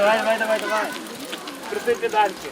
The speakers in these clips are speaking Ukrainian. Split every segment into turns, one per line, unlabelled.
Давай, давай, давай, давай. Крути педальки.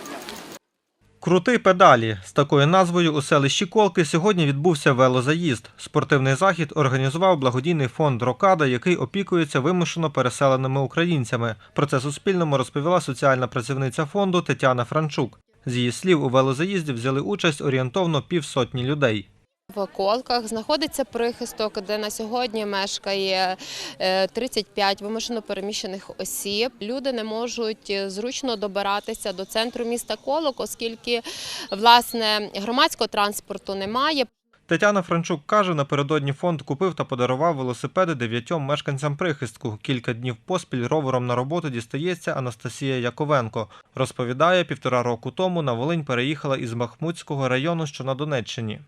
Крути педалі з такою назвою у селищі Колки сьогодні відбувся велозаїзд. Спортивний захід організував благодійний фонд Рокада, який опікується вимушено переселеними українцями. Про це Суспільному розповіла соціальна працівниця фонду Тетяна Франчук. З її слів, у велозаїзді взяли участь орієнтовно півсотні людей.
В Колках знаходиться прихисток, де на сьогодні мешкає е, 35 вимушено переміщених осіб. Люди не можуть е, зручно добиратися до центру міста Колок, оскільки власне громадського транспорту немає.
Тетяна Франчук каже, напередодні фонд купив та подарував велосипеди дев'ятьом мешканцям прихистку. Кілька днів поспіль ровером на роботу дістається Анастасія Яковенко. Розповідає, півтора року тому на Волинь переїхала із Махмутського району, що на Донеччині.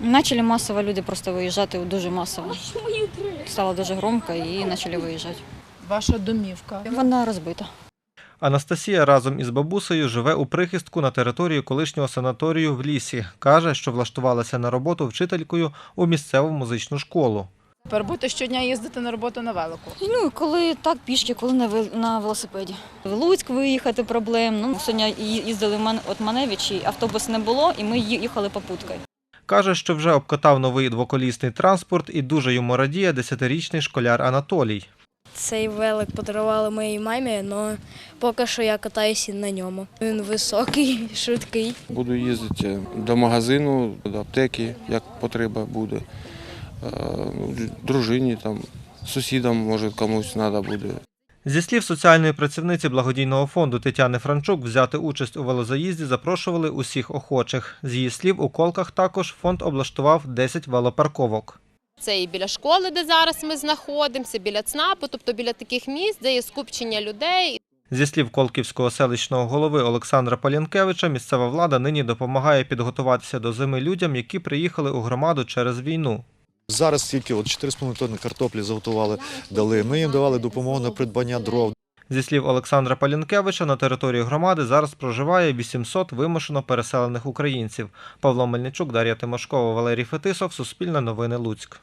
Начали массово люди просто виїжджати дуже масово. Стало дуже громко і почали виїжджати.
Ваша домівка.
Вона розбита.
Анастасія разом із бабусею живе у прихистку на території колишнього санаторію в лісі. Каже, що влаштувалася на роботу вчителькою у місцеву музичну школу.
Тепер будете щодня їздити на роботу на велику.
І, Ну, коли так пішки, коли на, на велосипеді. В Луцьк виїхати проблем. Ну, сьогодні їздили в от Маневичі, автобус не було, і ми їхали попуткою.
Каже, що вже обкатав новий двоколісний транспорт і дуже йому радіє десятирічний школяр Анатолій.
Цей велик подарували моїй мамі, але поки що я катаюся на ньому. Він високий, швидкий.
Буду їздити до магазину, до аптеки, як потреба буде. Е, ну, Дружині, там, сусідам, може, комусь треба буде.
Зі слів соціальної працівниці благодійного фонду Тетяни Франчук, взяти участь у велозаїзді запрошували усіх охочих. З її слів, у колках також фонд облаштував 10 велопарковок.
Це і біля школи, де зараз ми знаходимося, біля ЦНАПу, тобто біля таких місць, де є скупчення людей.
Зі слів Колківського селищного голови Олександра Палянкевича, місцева влада нині допомагає підготуватися до зими людям, які приїхали у громаду через війну.
Зараз тільки от 4,5 тонни картоплі заготували, дали. Ми їм давали допомогу на придбання дров.
Зі слів Олександра Палінкевича, на території громади зараз проживає 800 вимушено переселених українців. Павло Мельничук, Дар'я Тимошкова, Валерій Фетисов, Суспільне новини Луцьк.